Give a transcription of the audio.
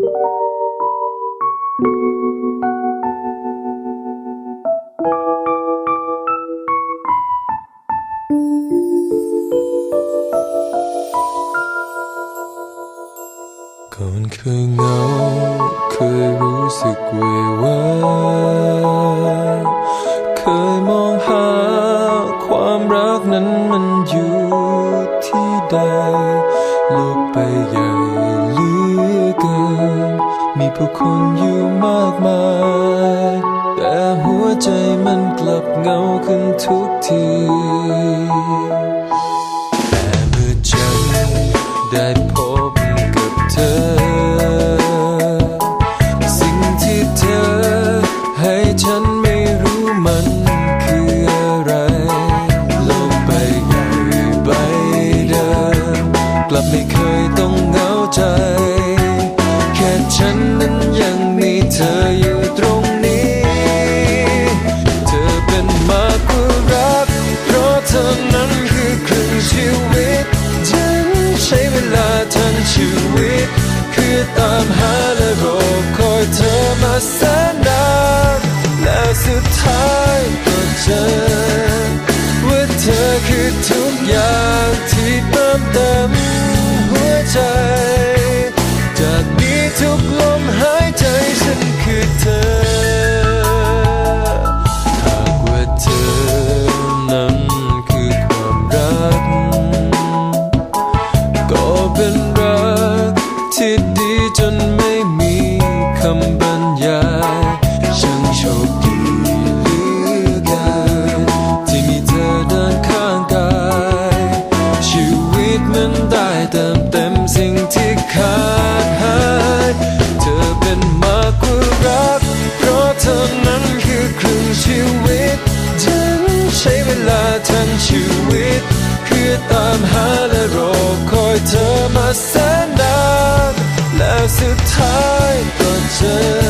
ก่อนเคยเหงาเคยรู้สึกเววาเคยมองหาความรักนั้นมันอยู่ที่ใดโลกไปใหญ่ มีผู้คนอยู่มากมาย แต่หัวใจมันกลับเงาขึ้นทุกที แต่เมื่อฉันได้พบกับเธอ สิ่งที่เธอให้ฉันไม่รู้มันคืออะไร โลกใบใหญ่ใบเดิมกลับไม่ วิต คือตามหาและรอคอยเธอมาแสนนานและสุดำบรรยายฉันโชคดีเหลือเกินที่มีเธอเดินข้างกาย ชีวิตมันได้เติมเต็มสิ่งที่ขาดหาย เธอเป็นมากกว่ารัก เพราะเธอนั้นคือครึ่งชีวิต ฉันใช้เวลาทั้งชีวิต คือตามหาและรอคอยเธอมาแสนนานแล้วสุดท้ายก็เจอ